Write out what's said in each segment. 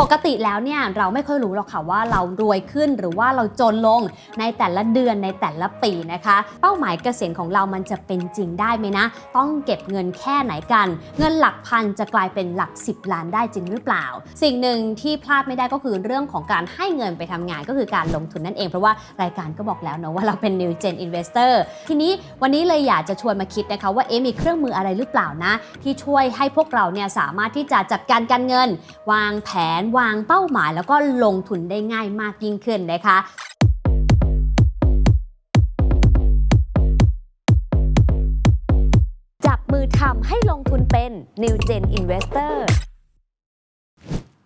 ปกติแล้วเนี่ยเราไม่ค่อยรู้หรอกค่ะว่าเรารวยขึ้นหรือว่าเราจนลงในแต่ละเดือนในแต่ละปีนะคะ เป้าหมายเกษียณของเรามันจะเป็นจริงได้ไหมนะ ต้องเก็บเงินแค่ไหนกัน เงินหลักพันจะกลายเป็นหลัก 10 ล้านได้จริงหรือเปล่า สิ่งหนึ่งที่พลาดไม่ได้ก็คือเรื่องของการให้เงินไปทำงานก็คือการลงทุนนั่นเองเพราะว่ารายการก็บอกแล้วเนอะว่าเราเป็น New Gen Investor ทีนี้วันนี้เลยอยากจะชวนมาคิดนะคะว่าเอ๊มีเครื่องมืออะไรหรือเปล่านะ ที่ช่วยให้พวกเราเนี่ยสามารถที่จะจัดการการเงิน วางแผนวางเป้าหมาย แล้วก็ลงทุนได้ง่ายมากยิ่งขึ้นนะคะจับมือทำให้ลงทุนเป็น New Gen Investor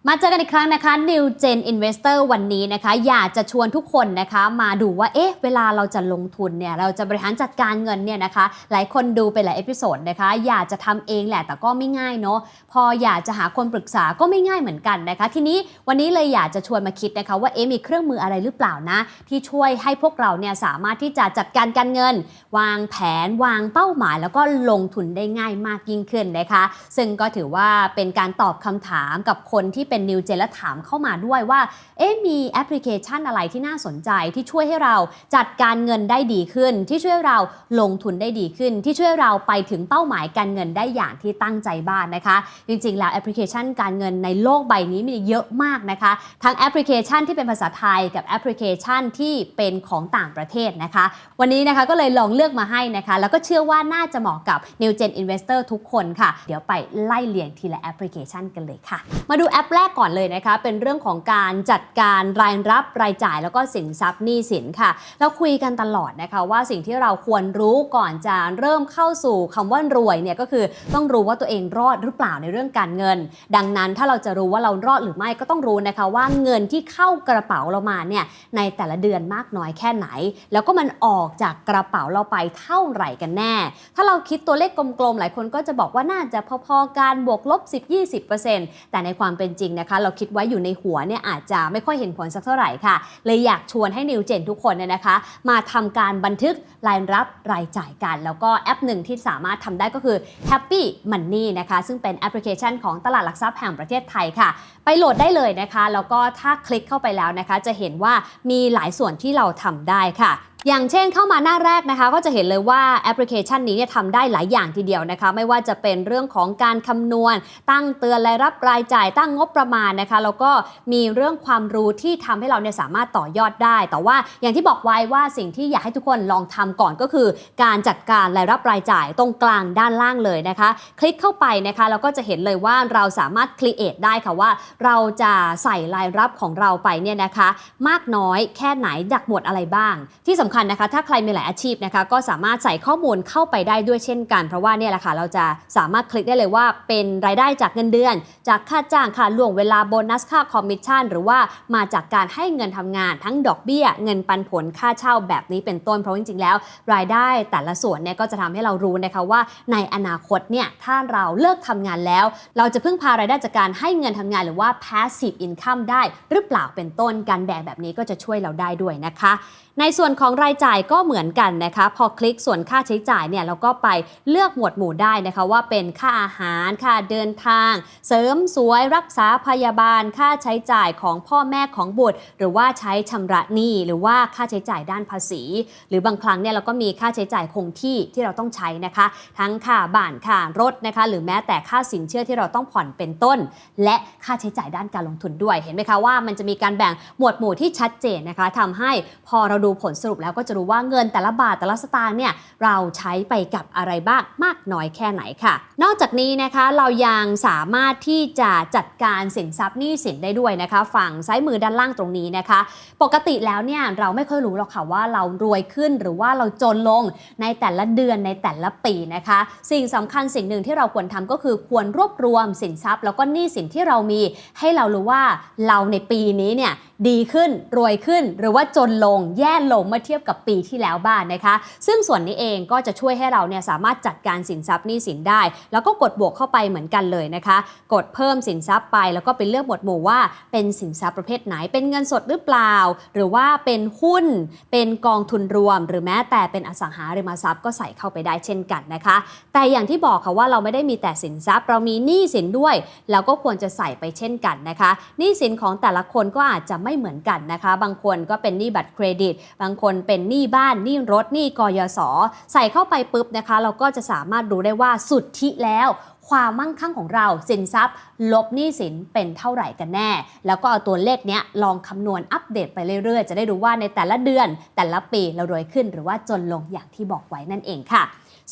มาเจอกันอีกครั้งนะคะ New Gen Investor วันนี้นะคะ อยากจะชวนทุกคนนะคะ มาดูว่าเอ๊ะเวลาเราจะลงทุนเนี่ยเราจะบริหารจัดการเงินเนี่ยนะคะ หลายคนดูไปหลายเอพิโซดนะคะ อยากจะทำเองแหละแต่ก็ไม่ง่ายเนาะพออยากจะหาคนปรึกษาก็ไม่ง่ายเหมือนกันนะคะ ทีนี้วันนี้เลยอยากจะชวนมาคิดนะคะว่าเอ๊ะมีเครื่องมืออะไรหรือเปล่านะ ที่ช่วยให้พวกเราเนี่ยสามารถที่จะจัดการการเงิน วางแผน วางเป้าหมาย แล้วก็ลงทุนได้ง่ายมากยิ่งขึ้นนะคะ ซึ่งก็ถือว่าเป็นการตอบคำถามกับคนที่เป็น New Gen และถามเข้ามาด้วยว่า เอ๊ะมีแอปพลิเคชันอะไรที่น่าสนใจที่ช่วยให้เราจัดการเงินได้ดีขึ้น ที่ช่วยเราลงทุนได้ดีขึ้น ที่ช่วยเราไปถึงเป้าหมายการเงินได้อย่างที่ตั้งใจบ้างนะคะ จริงๆ แล้วแอปพลิเคชันการเงินในโลกใบนี้มีเยอะมากนะคะ ทั้งแอปพลิเคชันที่เป็นภาษาไทยกับแอปพลิเคชันที่เป็นของต่างประเทศนะคะ วันนี้นะคะก็เลยลองเลือกมาให้นะคะ แล้วก็เชื่อว่าน่าจะเหมาะกับ New Gen Investor ทุกคนค่ะ เดี๋ยวไปไล่เลียงทีละแอปพลิเคชันกันเลยค่ะ มาดูแอปแรกก่อนเลยนะคะ เป็นเรื่องของการจัดการรายรับรายจ่าย แล้วก็สินทรัพย์หนี้สินค่ะ เราคุยกันตลอดนะคะว่าสิ่งที่เราควรรู้ก่อนจะเริ่มเข้าสู่คำว่ารวยเนี่ยก็คือต้องรู้ว่าตัวเองรอดหรือเปล่าในเรื่องการเงิน ดังนั้นถ้าเราจะรู้ว่าเรารอดหรือไม่ก็ต้องรู้นะคะว่าเงินที่เข้ากระเป๋าเรามาเนี่ยในแต่ละเดือนมากน้อยแค่ไหน แล้วก็มันออกจากกระเป๋าเราไปเท่าไหร่กันแน่ ถ้าเราคิดตัวเลขกลมๆหลายคนก็จะบอกว่าน่าจะพอๆกันบวกลบ 10-20%แต่ในความเป็นจริงนะคะ เราคิดไว้อยู่ในหัวเนี่ยอาจจะไม่ค่อยเห็นผลสักเท่าไหร่ค่ะ เลยอยากชวนให้นิวเจนทุกคนเนี่ยนะคะ มาทำการบันทึกรายรับรายจ่ายกัน แล้วก็แอปหนึ่งที่สามารถทำได้ก็คือ Happy Money นะคะ ซึ่งเป็นแอปพลิเคชันของตลาดหลักทรัพย์แห่งประเทศไทยค่ะ ไปโหลดได้เลยนะคะ แล้วก็ถ้าคลิกเข้าไปแล้วนะคะ จะเห็นว่ามีหลายส่วนที่เราทำได้ค่ะ อย่างเช่นเข้ามาหน้าแรกนะคะก็จะเห็นเลยว่าแอปพลิเคชันนี้เนี่ยทำได้หลายอย่างทีเดียวนะคะไม่ว่าจะเป็นเรื่องของการคำนวณ ตั้งเตือนรายรับรายจ่ายตั้งงบประมาณนะคะแล้วก็มีเรื่องความรู้ที่ทำให้เราเนี่ยสามารถต่อยอดได้ แต่ว่าอย่างที่บอกไว้ว่าสิ่งที่อยากให้ทุกคนลองทำก่อนก็คือ การจัดการรายรับรายจ่ายตรงกลางด้านล่างเลยนะคะ คลิกเข้าไปนะคะเราก็จะเห็นเลยว่าเราสามารถครีเอทได้ค่ะว่า เราจะใส่รายรับของเราไปเนี่ยนะคะ มากน้อยแค่ไหนจากหมวดอะไรบ้าง ที่สำคัญนะคะ ถ้าใครมีหลายอาชีพนะคะ ก็สามารถใส่ข้อมูลเข้าไปได้ด้วยเช่นกัน เพราะว่าเนี่ยแหละค่ะ เราจะสามารถคลิกได้เลยว่าเป็นรายได้จากเงินเดือน จากค่าจ้างค่าล่วงเวลาโบนัสค่าคอมมิชชั่น หรือว่ามาจากการให้เงินทำงานทั้งดอกเบี้ย เงินปันผลค่าเช่าแบบนี้เป็นต้น เพราะจริงๆแล้ว รายได้แต่ละส่วนเนี่ยก็จะทำให้เรารู้นะคะว่าในอนาคตเนี่ยถ้าเราเลิกทำงานแล้ว เราจะพึ่งพารายได้จากการให้เงินทำงานหรือว่า passive income ได้หรือเปล่าเป็นต้นการแบ่งแบบนี้ก็จะช่วยเราได้ด้วยนะคะ ในส่วนของรายจ่ายก็เหมือนกันนะคะ พอคลิกส่วนค่าใช้จ่ายเนี่ยเราก็ไปเลือกหมวดหมู่ได้นะคะ ว่าเป็นค่าอาหาร ค่าเดินทาง เสริมสวยรักษาพยาบาล ค่าใช้จ่ายของพ่อแม่ของบุตร หรือว่าใช้ชำระหนี้หรือว่าค่าใช้จ่ายด้านภาษี หรือบางครั้งเนี่ยเราก็มีค่าใช้จ่ายคงที่ที่เราต้องใช้นะคะ ทั้งค่าบ้านค่ารถนะคะ หรือแม้แต่ค่าสินเชื่อที่เราต้องผ่อนเป็นต้น และค่าใช้จ่ายด้านการลงทุนด้วยเห็นไหมคะว่ามันจะมีการแบ่งหมวดหมู่ที่ชัดเจนนะคะทำให้พอเราดููผลสรุปแล้วก็จะรู้ว่าเงินแต่ละบาทแต่ละสตางค์เนี่ยเราใช้ไปกับอะไรบ้างมากน้อยแค่ไหนค่ะ นอกจากนี้นะคะเรายังสามารถที่จะจัดการสินทรัพย์หนี้สินได้ด้วยนะคะ ฝั่งซ้ายมือด้านล่างตรงนี้นะคะ ปกติแล้วเนี่ยเราไม่ค่อยรู้หรอกค่ะว่าเรารวยขึ้นหรือว่าเราจนลงในแต่ละเดือนในแต่ละปีนะคะ สิ่งสำคัญสิ่งหนึ่งที่เราควรทำก็คือควรรวบรวมสินทรัพย์ แล้วก็หนี้สินที่เรามี ให้เรารู้ว่าเราในปีนี้เนี่ยดีขึ้นรวยขึ้น หรือว่าจนลงแย่ลงเมื่อเทียบกับปีที่แล้วบ้างนะคะ ซึ่งส่วนนี้เองก็จะช่วยให้เราเนี่ยสามารถจัดการสินทรัพย์หนี้สินได้ แล้วก็กดบวกเข้าไปเหมือนกันเลยนะคะ กดเพิ่มสินทรัพย์ไป แล้วก็ไปเลือกหมวดหมู่ว่าเป็นสินทรัพย์ประเภทไหน เป็นเงินสดหรือเปล่า หรือว่าเป็นหุ้น เป็นกองทุนรวม หรือแม้แต่เป็นอสังหาริมทรัพย์ก็ใส่เข้าไปได้เช่นกันนะคะ แต่อย่างที่บอกค่ะว่าเราไม่ได้มีแต่สินทรัพย์ เรามีหนี้สินด้วยเราก็ควรจะใส่ไปเช่นกันนะคะหนี้สินของแต่ละคนก็อาจจะไม่เหมือนกันนะคะ บางคนก็เป็นหนี้บัตรเครดิต บางคนเป็นหนี้บ้านหนี้รถหนี้กยศใส่เข้าไปปุ๊บนะคะ เราก็จะสามารถรู้ได้ว่าสุดที่แล้ว ความมั่งคั่งของเราสินทรัพย์ ลบหนี้สินเป็นเท่าไหร่กันแน่ แล้วก็เอาตัวเลขเนี้ยลองคำนวณอัปเดตไปเรื่อยๆ จะได้รู้ว่าในแต่ละเดือน แต่ละปีเรารวยขึ้นหรือว่าจนลงอย่างที่บอกไว้นั่นเองค่ะ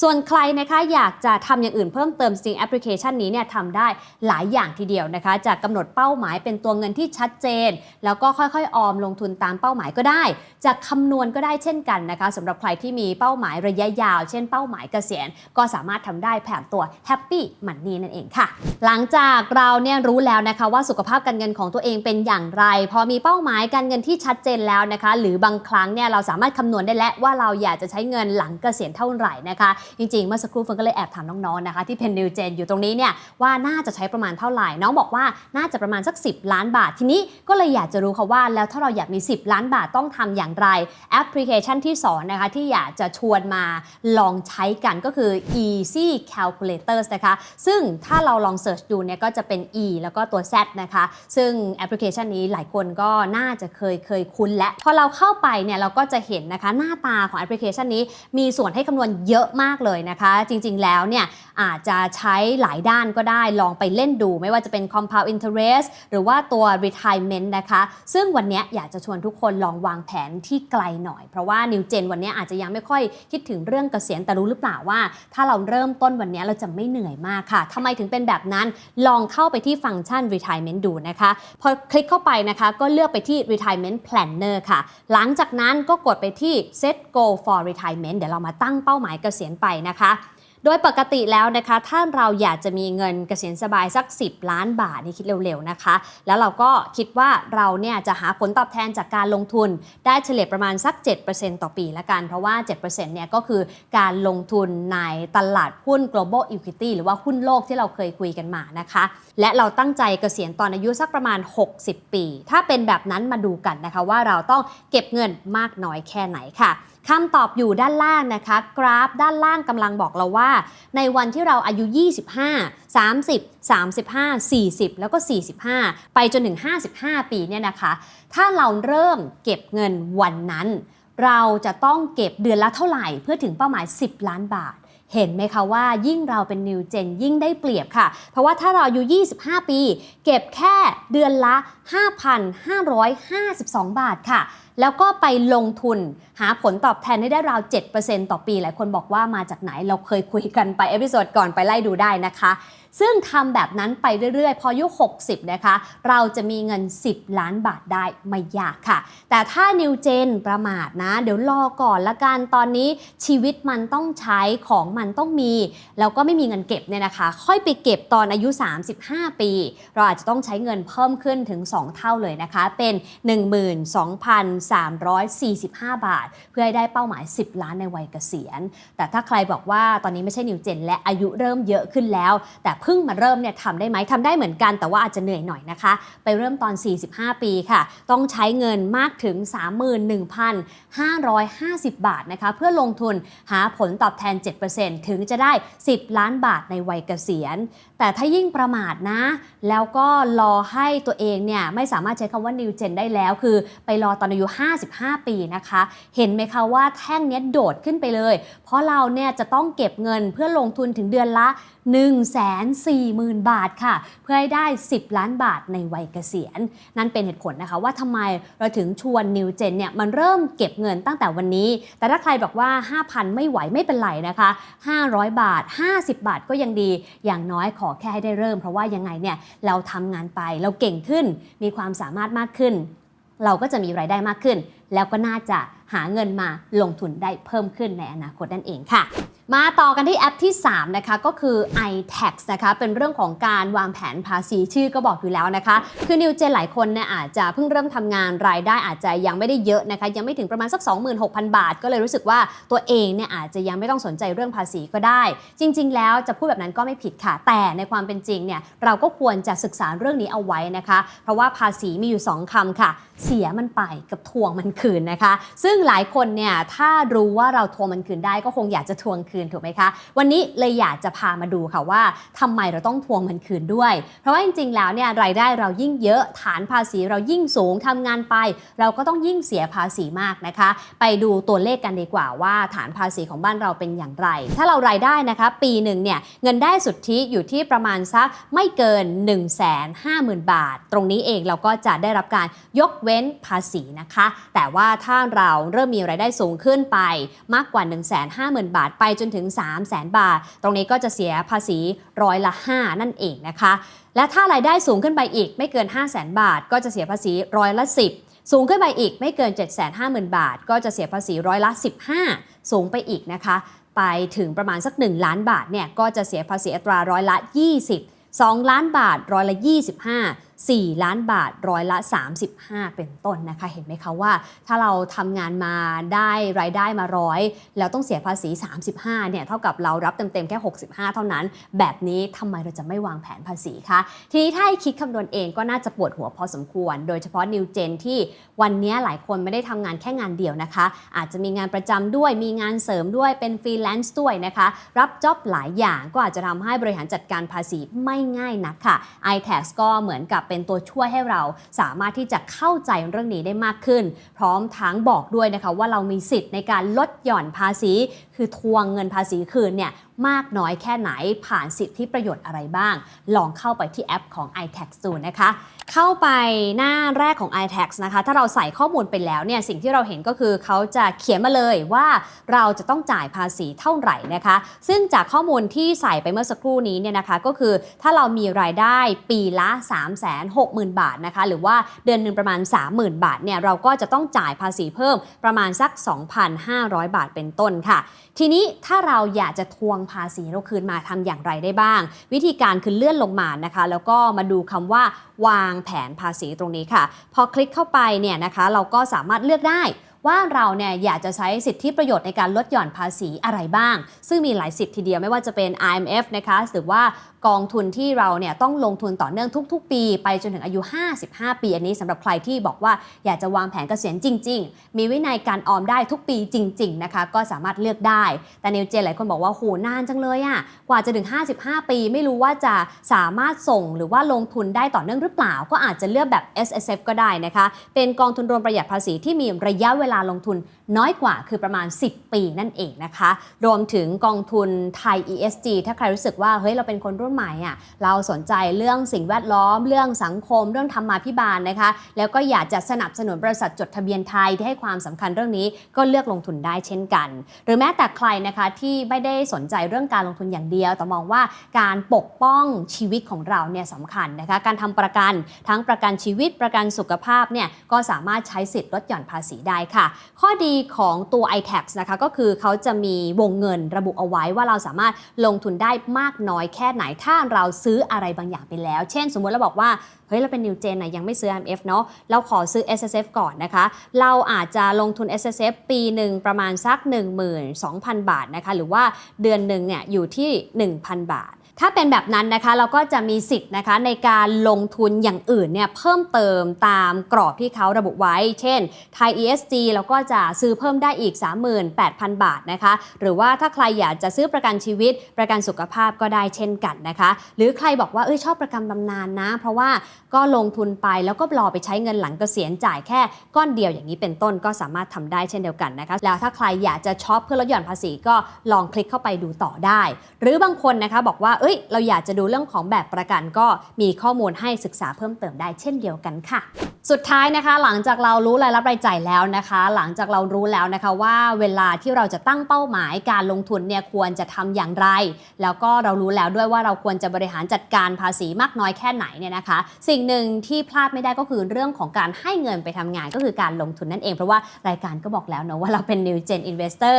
ส่วนใครนะคะอยากจะทำอย่างอื่นเพิ่มเติมจริงแอปพลิเคชันนี้เนี่ยทำได้หลายอย่างทีเดียวนะคะ จะกำหนดเป้าหมายเป็นตัวเงินที่ชัดเจน แล้วก็ค่อยๆ ออมลงทุนตามเป้าหมายก็ได้ จะคำนวณก็ได้เช่นกันนะคะสำหรับใครที่มีเป้าหมายระยะยาว เช่นเป้าหมายเกษียณ ก็สามารถทำได้แผ่นตัว Happy Money นั่นเองค่ะ หลังจากเราเนี่ยรู้แล้วนะคะว่าสุขภาพการเงินของตัวเองเป็นอย่างไร พอมีเป้าหมายการเงินที่ชัดเจนแล้วนะคะ หรือบางครั้งเนี่ยเราสามารถคำนวณได้แล้วว่าเราอยากจะใช้เงินหลังเกษียณเท่าไหร่นะคะ จริงๆเมื่อสักครู่เฟิร์นก็เลยแอบถามน้องๆนะคะ ที่เป็นนิวเจนอยู่ตรงนี้เนี่ยว่าน่าจะใช้ประมาณเท่าไหร่น้องบอกว่าน่าจะประมาณสัก 10 ล้านบาททีนี้ก็เลยอยากจะรู้ค่ะว่า แล้วถ้าเราอยากมี 10 ล้านบาทต้องทำอย่างไรแอปพลิเคชันที่สอนนะคะที่อยากจะชวนมาลองใช้กันก็คือ Easy Calculators นะคะซึ่งถ้าเราลองเสิร์ชดูเนี่ยก็จะเป็น E แล้วก็ตัว Z นะคะ ซึ่งแอปพลิเคชันนี้หลายคนก็น่าจะเคยเคยคุ้นและ พอเราเข้าไปเนี่ยเราก็จะเห็นนะคะหน้าตาของแอปพลิเคชันนี้มีส่วนให้คำนวณเยอะมากเลยนะคะ จริงๆแล้วเนี่ยอาจจะใช้หลายด้านก็ได้ลองไปเล่นดู ไม่ว่าจะเป็น compound interest หรือว่าตัว retirement นะคะ ซึ่งวันนี้อยากจะชวนทุกคนลองวางแผนที่ไกลหน่อย เพราะว่า New Gen วันนี้อาจจะยังไม่ค่อยคิดถึงเรื่องเกษียณแต่รู้หรือเปล่าว่า ถ้าเราเริ่มต้นวันนี้เราจะไม่เหนื่อยมากค่ะทำไมถึงเป็นแบบนั้น ลองเข้าไปที่ฟังก์ชัน retirement ดูนะคะ พอคลิกเข้าไปนะคะก็เลือกไปที่ retirement planner ค่ะ หลังจากนั้นก็กดไปที่ set goal for retirement เดี๋ยวเรามาตั้งเป้าหมายเกษียณไปนะคะ โดยปกติแล้วนะคะ ถ้าเราอยากจะมีเงินเกษียณสบายสัก 10 ล้านบาทนี่คิดเร็วๆนะคะ แล้วเราก็คิดว่าเราเนี่ยจะหาผลตอบแทนจากการลงทุน ได้เฉลี่ยประมาณสัก 7%ต่อปีละกัน เพราะว่า 7%เนี่ยก็คือการลงทุนในตลาดหุ้น global equity หรือว่าหุ้นโลกที่เราเคยคุยกันมานะคะ และเราตั้งใจเกษียณตอนอายุสักประมาณ 60 ปี ถ้าเป็นแบบนั้นมาดูกันนะคะว่าเราต้องเก็บเงินมากน้อยแค่ไหนค่ะ คำตอบอยู่ด้านล่างนะคะ กราฟด้านล่างกำลังบอกเราว่า ในวันที่เราอายุ 25 30 35 40 แล้วก็ 45 ไปจนถึง 55 ปีเนี่ยนะคะ ถ้าเราเริ่มเก็บเงินวันนั้น เราจะต้องเก็บเดือนละเท่าไหร่เพื่อถึงเป้าหมาย 10 ล้านบาทเห็นไหมคะว่ายิ่งเราเป็นนิวเจนยิ่งได้เปรียบค่ะ เพราะว่าถ้าเราอายุ 25 ปี เก็บแค่เดือนละ 5,552 บาทค่ะ แล้วก็ไปลงทุนหาผลตอบแทนให้ได้ราว 7%ต่อปี หลายคนบอกว่ามาจากไหนเราเคยคุยกันไปเอพิโซดก่อนไปไล่ดูได้นะคะ ซึ่งทำแบบนั้นไปเรื่อยๆ พออายุ 60 นะคะ เราจะมีเงิน 10 ล้านบาทได้ไม่ยากค่ะ แต่ถ้านิวเจนประมาทนะ เดี๋ยวรอก่อนละกันตอนนี้ชีวิตมันต้องใช้ของมันต้องมี แล้วก็ไม่มีเงินเก็บเนี่ยนะคะ ค่อยไปเก็บตอนอายุ 35 ปี เราอาจจะต้องใช้เงินเพิ่มขึ้นถึง 2 เท่าเลยนะคะ เป็น1,345 บาท เพื่อให้ได้เป้าหมาย 10 ล้านในวัยเกษียณ แต่ถ้าใครบอกว่าตอนนี้ไม่ใช่นิวเจนและอายุเริ่มเยอะขึ้นแล้ว แต่เพิ่งมาเริ่มเนี่ยทำได้ไหมทำได้เหมือนกันแต่ว่าอาจจะเหนื่อยหน่อยนะคะ ไปเริ่มตอน 45 ปีค่ะ ต้องใช้เงินมากถึง 31,550 บาทนะคะเพื่อลงทุนหาผลตอบแทน 7%ถึงจะได้ 10 ล้านบาทในวัยเกษียณ แต่ถ้ายิ่งประมาทนะ แล้วก็รอให้ตัวเองเนี่ยไม่สามารถใช้คำว่า new gen ได้แล้ว คือไปรอตอนอายุ55 ปีนะคะ เห็นไหมคะว่าแท่งนี้โดดขึ้นไปเลย เพราะเราเนี่ยจะต้องเก็บเงินเพื่อลงทุนถึงเดือนละ 1 4 0 0 0 0 บาทค่ะ เพื่อให้ได้ 10 ล้านบาทในวัยเกษียณ นั่นเป็นเหตุผลนะคะว่าทำไมเราถึงชวน New Gen เนี่ยมันเริ่มเก็บเงินตั้งแต่วันนี้ แต่ถ้าใครบอกว่า 5,000 ไม่ไหวไม่เป็นไรนะคะ 500 บาท 50 บาทก็ยังดี อย่างน้อยขอแค่ให้ได้เริ่ม เพราะว่ายังไงเนี่ยเราทำงานไปเราเก่งขึ้นมีความสามารถมากขึ้น เราก็จะมีรายได้มากขึ้น แล้วก็น่าจะหาเงินมาลงทุนได้เพิ่มขึ้นในอนาคตนั่นเองค่ะ มาต่อกันที่แอปที่ 3 นะคะ ก็คือ iTax นะคะ เป็นเรื่องของการวางแผนภาษีชื่อก็บอกอยู่แล้วนะคะ คือนิวเจนหลายคนเนี่ยอาจจะเพิ่งเริ่มทำงานรายได้อาจจะยังไม่ได้เยอะนะคะ ยังไม่ถึงประมาณสัก 26,000 บาท ก็เลยรู้สึกว่าตัวเองเนี่ยอาจจะยังไม่ต้องสนใจเรื่องภาษีก็ได้ จริง ๆ แล้วจะพูดแบบนั้นก็ไม่ผิดค่ะ แต่ในความเป็นจริงเนี่ยเราก็ควรจะศึกษาเรื่องนี้เอาไว้นะคะ เพราะว่าภาษีมีอยู่ 2คำค่ะ เสียมันไปกับทวงมันคืนนะคะ ซึ่งหลายคนเนี่ยถ้ารู้ว่าเราทวงมันคืนได้ก็คงอยากจะทวงคืนถูกไหมคะ วันนี้เลยอยากจะพามาดูค่ะว่าทำไมเราต้องทวงมันคืนด้วย เพราะว่าจริงๆแล้วเนี่ยรายได้เรายิ่งเยอะฐานภาษีเรายิ่งสูงทำงานไป เราก็ต้องยิ่งเสียภาษีมากนะคะ ไปดูตัวเลขกันดีกว่าว่าฐานภาษีของบ้านเราเป็นอย่างไร ถ้าเรารายได้นะคะปีหนึ่งเนี่ยเงินได้สุทธิอยู่ที่ประมาณสักไม่เกิน 1 5 0 0 0 0 บาท ตรงนี้เองเราก็จะได้รับการยกเว้นภาษีนะคะ แต่แต่ว่าถ้าเราเริ่มมีรายได้สูงขึ้นไปมากกว่า 1 5 0 0 0 0 บาทไปจนถึง 3 0 0 0 0 0 บาท ตรงนี้ก็จะเสียภาษีร้อยละ 5 นั่นเองนะคะ และถ้ารายได้สูงขึ้นไปอีกไม่เกิน 5 0 0 0 0 0 บาท ก็จะเสียภาษีร้อยละ 10สูงขึ้นไปอีกไม่เกิน 750,000 บาท ก็จะเสียภาษีร้อยละ 15 สูงไปอีกนะคะ ไปถึงประมาณสัก 1 ล้านบาทเนี่ยก็จะเสียภาษีอัตราร้อยละ 20 2 ล้านบาทร้อยละ 25 4 ล้านบาทร้อยละ 35 เป็นต้นนะคะ เห็นไหมคะว่า ถ้าเราทำงานมาได้รายได้มาร้อยแล้วต้องเสียภาษี 35 เนี่ยเท่ากับเรารับเต็มๆแค่ 65 เท่านั้น แบบนี้ทำไมเราจะไม่วางแผนภาษีคะ ทีนี้ถ้าคิดคำนวณเองก็น่าจะปวดหัวพอสมควร โดยเฉพาะนิวเจนที่วันนี้หลายคนไม่ได้ทำงานแค่งานเดียวนะคะ อาจจะมีงานประจำด้วยมีงานเสริมด้วยเป็นฟรีแลนซ์ด้วยนะคะ รับจ็อบหลายอย่างก็อาจจะทำให้บริหารจัดการภาษีไม่ง่ายนักค่ะ iTax ก็เหมือนกับเป็น็นตัวช่วยให้เราสามารถที่จะเข้าใจเรื่องนี้ได้มากขึ้น พร้อมทั้งบอกด้วยนะคะว่าเรามีสิทธิ์ในการลดหย่อนภาษี คือทวงเงินภาษีคืนเนี่ยมากน้อยแค่ไหนผ่านสิทธิประโยชน์อะไรบ้าง ลองเข้าไปที่แอปของ iTax ดูนะคะ เข้าไปหน้าแรกของ iTax นะคะ ถ้าเราใส่ข้อมูลไปแล้วเนี่ยสิ่งที่เราเห็นก็คือเขาจะเขียนมาเลยว่าเราจะต้องจ่ายภาษีเท่าไหร่นะคะ ซึ่งจากข้อมูลที่ใส่ไปเมื่อสักครู่นี้เนี่ยนะคะก็คือถ้าเรามีรายได้ปีละ 3 6 0 0 0 0 บาทนะคะ หรือว่าเดือนหนึ่งประมาณ 30,000 บาทเนี่ยเราก็จะต้องจ่ายภาษีเพิ่มประมาณสัก 2,500 บาทเป็นต้นค่ะ ทีนี้ถ้าเราอยากจะทวงภาษีเราคืนมาทำอย่างไรได้บ้าง วิธีการคือเลื่อนลงมานะคะ แล้วก็มาดูคำว่าวางแผนภาษีตรงนี้ค่ะ พอคลิกเข้าไปเนี่ยนะคะ เราก็สามารถเลือกได้ ว่าเราเนี่ยอยากจะใช้สิทธิประโยชน์ในการลดหย่อนภาษีอะไรบ้าง ซึ่งมีหลายสิทธิทีเดียวไม่ว่าจะเป็น IMF นะคะหรือว่ากองทุนที่เราเนี่ยต้องลงทุนต่อเนื่องทุก ๆ ปี ไปจนถึงอายุ 55 ปี อันนี้สำหรับใครที่บอกว่าอยากจะวางแผนเกษียณจริง ๆ มีวินัยการออมได้ทุกปีจริง ๆ นะคะ ก็สามารถเลือกได้ แต่นิวเจนหลายคนบอกว่าโหนานจังเลยอะกว่าจะถึง 55 ปี ไม่รู้ว่าจะสามารถส่งหรือว่าลงทุนได้ต่อเนื่องหรือเปล่า ก็อาจจะเลือกแบบ S S F ก็ได้นะคะ เป็นกองทุนรวมประหยัดภาษีที่มีระยะเวลาลงทุนน้อยกว่าคือประมาณ 10 ปีนั่นเองนะคะ รวมถึงกองทุนไทย ESG ถ้าใครรู้สึกว่าเฮ้ยเราเป็นคนรุ่นใหม่อะเราสนใจเรื่องสิ่งแวดล้อม เรื่องสังคม เรื่องธรรมาภิบาลนะคะ แล้วก็อยากจะสนับสนุนบริษัทจดทะเบียนไทยที่ให้ความสำคัญเรื่องนี้ก็เลือกลงทุนได้เช่นกัน หรือแม้แต่ใครนะคะที่ไม่ได้สนใจเรื่องการลงทุนอย่างเดียว แต่มองว่าการปกป้องชีวิตของเราเนี่ยสำคัญนะคะ การทำประกันทั้งประกันชีวิตประกันสุขภาพเนี่ยก็สามารถใช้สิทธิ์ลดหย่อนภาษีได้ค่ะข้อดีของตัว iTax นะคะก็คือเขาจะมีวงเงินระบุเอาไว้ว่าเราสามารถลงทุนได้มากน้อยแค่ไหนถ้าเราซื้ออะไรบางอย่างไปแล้ว เช่น สมมุติเราบอกว่าเฮ้ยเราเป็นนิวเจนนะยังไม่ซื้อ IMF เนาะเราขอซื้อ S S F ก่อนนะคะ เราอาจจะลงทุน S S F ปีหนึ่งประมาณสัก 12,000 บาทนะคะหรือว่าเดือนหนึ่งเนี่ยอยู่ที่ 1,000 บาท ถ้าเป็นแบบนั้นนะคะเราก็จะมีสิทธิ์นะคะในการลงทุนอย่างอื่นเนี่ยเพิ่มเติมตามกรอบที่เขาระบุไว้ เช่นไทย ESG เราก็จะซื้อเพิ่มได้อีก 38,000 บาทนะคะ หรือว่าถ้าใครอยากจะซื้อประกันชีวิต ประกันสุขภาพก็ได้เช่นกันนะคะ หรือใครบอกว่าเอ้ยชอบประกันบำนาญนะเพราะว่าก็ลงทุนไปแล้วก็รอไปใช้เงินหลังเกษียณจ่ายแค่ก้อนเดียวอย่างนี้เป็นต้นก็สามารถทำได้เช่นเดียวกันนะคะ แล้วถ้าใครอยากจะช็อปเพื่อลดหย่อนภาษีก็ลองคลิกเข้าไปดูต่อได้ หรือบางคนนะคะบอกว่าเอ้ย เราอยากจะดูเรื่องของแบบประกันก็มีข้อมูลให้ศึกษาเพิ่มเติมได้เช่นเดียวกันค่ะ สุดท้ายนะคะ หลังจากเรารู้รายรับรายจ่ายแล้วนะคะ หลังจากเรารู้แล้วนะคะว่าเวลาที่เราจะตั้งเป้าหมายการลงทุนเนี่ยควรจะทำอย่างไร แล้วก็เรารู้แล้วด้วยว่าเราควรจะบริหารจัดการภาษีมากน้อยแค่ไหนเนี่ยนะคะ สิ่งหนึ่งที่พลาดไม่ได้ก็คือเรื่องของการให้เงินไปทำงานก็คือการลงทุนนั่นเองเพราะว่ารายการก็บอกแล้วเนาะว่าเราเป็น New Gen Investor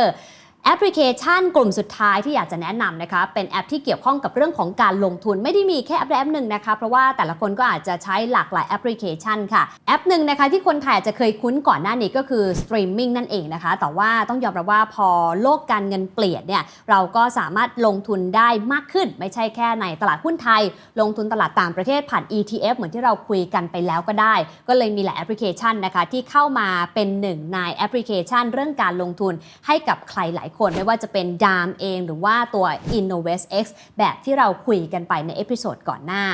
แอปพลิเคชันกลุ่มสุดท้ายที่อยากจะแนะนำนะคะ เป็นแอปที่เกี่ยวข้องกับเรื่องของการลงทุนไม่ได้มีแค่แอปแอปหนึ่งนะคะ เพราะว่าแต่ละคนก็อาจจะใช้หลากหลายแอปพลิเคชันค่ะ แอปหนึ่งนะคะที่คนไทยอาจจะเคยคุ้นก่อนหน้านี้ก็คือสตรีมมิ่งนั่นเองนะคะ แต่ว่าต้องยอมรับว่าพอโลกการเงินเปลี่ยนเนี่ยเราก็สามารถลงทุนได้มากขึ้น ไม่ใช่แค่ในตลาดหุ้นไทย ลงทุนตลาดต่างประเทศผ่าน ETF เหมือนที่เราคุยกันไปแล้วก็ได้ ก็เลยมีหลายแอปพลิเคชันนะคะที่เข้ามาเป็นหนึ่งในแอปพลิเคชัน เรื่องการลงทุนให้กับใครหลายคนไม่ว่าจะเป็นดามเองหรือว่าตัว InnovestX แบบที่เราคุยกันไปในเอพิโซดก่อนหน้า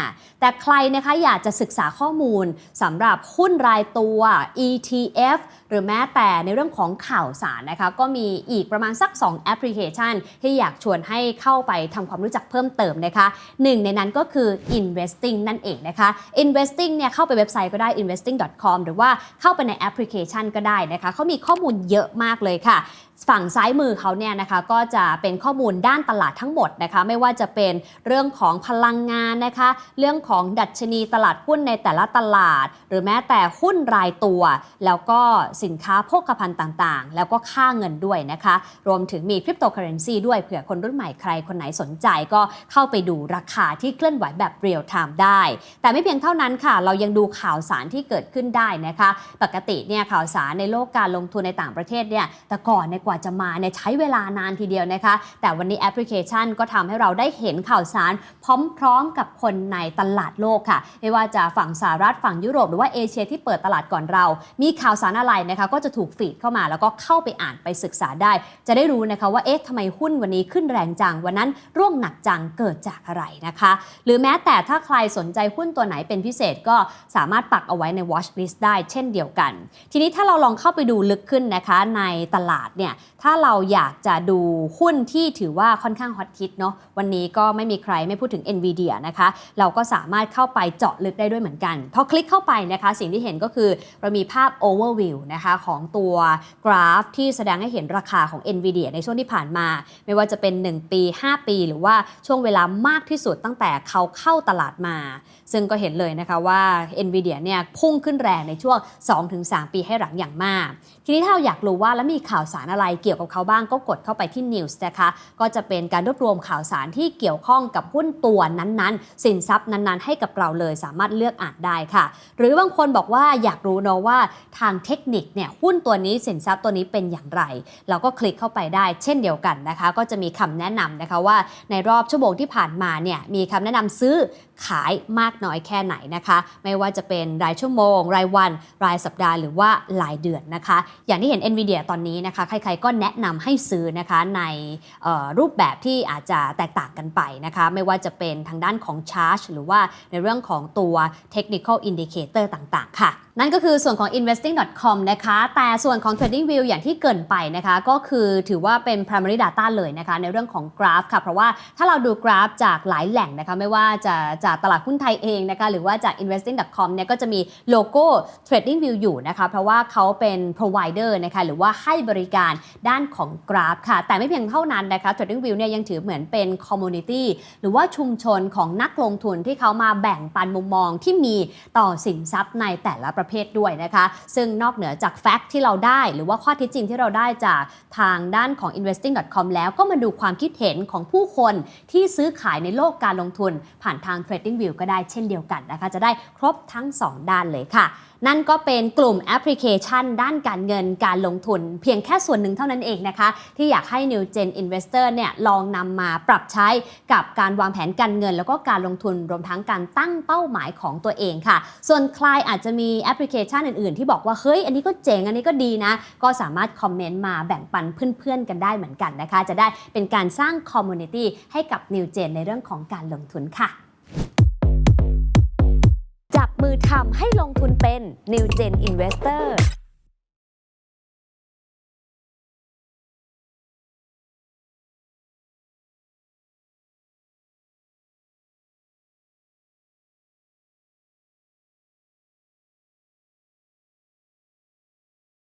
แต่ใครนะคะอยากจะศึกษาข้อมูลสำหรับหุ้นรายตัว ETF หรือแม้แต่ในเรื่องของข่าวสารนะคะก็มีอีกประมาณสัก 2 แอปพลิเคชัน ที่อยากชวนให้เข้าไปทำความรู้จักเพิ่มเติมนะคะหนึ่งในนั้นก็คือ investing นั่นเองนะคะ investing เนี่ยเข้าไปเว็บไซต์ก็ได้ investing.com หรือว่าเข้าไปในแอปพลิเคชันก็ได้นะคะเขามีข้อมูลเยอะมากเลยค่ะ ฝั่งซ้ายมือเขาเนี่ยนะคะก็จะเป็นข้อมูลด้านตลาดทั้งหมดนะคะ ไม่ว่าจะเป็นเรื่องของพลังงานนะคะ เรื่องของดัชนีตลาดหุ้นในแต่ละตลาด หรือแม้แต่หุ้นรายตัว แล้วก็สินค้าโภคภัณฑ์ต่างๆ แล้วก็ค่าเงินด้วยนะคะ รวมถึงมีคริปโตเคอเรนซีด้วยเผื่อคนรุ่นใหม่ใครคนไหนสนใจก็เข้าไปดูราคาที่เคลื่อนไหวแบบเรียลไทม์ได้ แต่ไม่เพียงเท่านั้นค่ะ เรายังดูข่าวสารที่เกิดขึ้นได้นะคะ ปกติเนี่ยข่าวสารในโลกการลงทุนในต่างประเทศเนี่ยแต่ก่อนเนี่ยกว่าจะมาเนี่ยใช้เวลานานทีเดียวนะคะ แต่วันนี้แอปพลิเคชันก็ทำให้เราได้เห็นข่าวสารพร้อมๆกับคนในตลาดโลกค่ะ ไม่ว่าจะฝั่งสหรัฐฝั่งยุโรปหรือว่าเอเชียที่เปิดตลาดก่อนเรา มีข่าวสารอะไรนะคะก็จะถูกฟีดเข้ามาแล้วก็เข้าไปอ่านไปศึกษาได้ จะได้รู้นะคะว่าเอ๊ะทำไมหุ้นวันนี้ขึ้นแรงจังวันนั้นร่วงหนักจังเกิดจากอะไรนะคะ หรือแม้แต่ถ้าใครสนใจหุ้นตัวไหนเป็นพิเศษก็สามารถปักเอาไว้ใน watch list ได้เช่นเดียวกัน ทีนี้ถ้าเราลองเข้าไปดูลึกขึ้นนะคะในตลาดเนี่ยถ้าเราอยากจะดูหุ้นที่ถือว่าค่อนข้างฮอตฮิตเนาะวันนี้ก็ไม่มีใครไม่พูดถึง NVIDIA นะคะเราก็สามารถเข้าไปเจาะลึกได้ด้วยเหมือนกันพอคลิกเข้าไปนะคะ สิ่งที่เห็นก็คือเรามีภาพ overview นะคะของตัวกราฟที่แสดงให้เห็นราคาของ NVIDIA ในช่วงที่ผ่านมา ไม่ว่าจะเป็น 1 ปี 5 ปี หรือว่าช่วงเวลามากที่สุดตั้งแต่เขาเข้าตลาดมา ซึ่งก็เห็นเลยนะคะว่า NVIDIA เนี่ยพุ่งขึ้นแรงในช่วง 2-3 ปีให้หลังอย่างมาก ทีนี้ถ้าเราอยากรู้ว่าแล้วมีข่าวสารอะไรเกี่ยวกับเขาบ้างก็กดเข้าไปที่ News นะคะก็จะเป็นการรวบรวมข่าวสารที่เกี่ยวข้องกับหุ้นตัวนั้นๆ สินทรัพย์นั้นๆ ให้กับเราเลยสามารถเลือกอ่านได้ค่ะ หรือบางคนบอกว่าอยากรู้เนาะว่าทางเทคนิคเนี่ยหุ้นตัวนี้สินทรัพย์ตัวนี้เป็นอย่างไร เราก็คลิกเข้าไปได้เช่นเดียวกันนะคะ ก็จะมีคำแนะนำนะคะว่าในรอบชั่วโมงที่ผ่านมาเนี่ยมีคำแนะนำซื้อขายมากน้อยแค่ไหนนะคะ ไม่ว่าจะเป็นรายชั่วโมง รายวัน รายสัปดาห์หรือว่ารายเดือนนะคะ อย่างที่เห็น NVIDIA ตอนนี้นะคะใครๆก็แนะนำให้ซื้อนะคะในรูปแบบที่อาจจะแตกต่างกันไปนะคะ ไม่ว่าจะเป็นทางด้านของ Charge หรือว่าในเรื่องของตัว Technical Indicator ต่างๆ ค่ะนั่นก็คือส่วนของ investing.com นะคะ แต่ส่วนของ TradingView อย่างที่เกินไปนะคะ ก็คือถือว่าเป็น primary data เลยนะคะ ในเรื่องของกราฟค่ะ เพราะว่าถ้าเราดูกราฟจากหลายแหล่งนะคะ ไม่ว่าจะจากตลาดหุ้นไทยเองนะคะ หรือว่าจาก investing.com เนี่ยก็จะมีโลโก้ TradingView อยู่นะคะ เพราะว่าเขาเป็น provider นะคะ หรือว่าให้บริการด้านของกราฟค่ะ แต่ไม่เพียงเท่านั้นนะคะ TradingView เนี่ยยังถือเหมือนเป็น community หรือว่าชุมชนของนักลงทุนที่เขามาแบ่งปันมุมมองที่มีต่อสินทรัพย์ในแต่ละประประเภทด้วยนะคะ ซึ่งนอกเหนือจากแฟกต์ที่เราได้ หรือว่าข้อเท็จจริงที่เราได้จากทางด้านของ investing.com แล้วก็มาดูความคิดเห็นของผู้คนที่ซื้อขายในโลกการลงทุน ผ่านทาง TradingView ก็ได้เช่นเดียวกันนะคะ จะได้ครบทั้ง 2 ด้านเลยค่ะ นั่นก็เป็นกลุ่มแอปพลิเคชัน ด้านการเงินการลงทุน เพียงแค่ส่วนหนึ่งเท่านั้นเองนะคะ ที่อยากให้ New Gen Investor เนี่ยลองนำมาปรับใช้กับการวางแผนการเงิน แล้วก็การลงทุนรวมทั้งการตั้งเป้าหมายของตัวเองค่ะ ส่วนใครอาจจะมีแอปพลิเคชันอื่นๆ ที่บอกว่าเฮ้ยอันนี้ก็เจ๋งอันนี้ก็ดีนะ ก็สามารถคอมเมนต์มาแบ่งปันเพื่อนๆกันได้เหมือนกันนะคะ จะได้เป็นการสร้างคอมมูนิตี้ให้กับ New Gen ในเรื่องของการลงทุนค่ะ มือทำให้ลงทุนเป็น New Gen Investor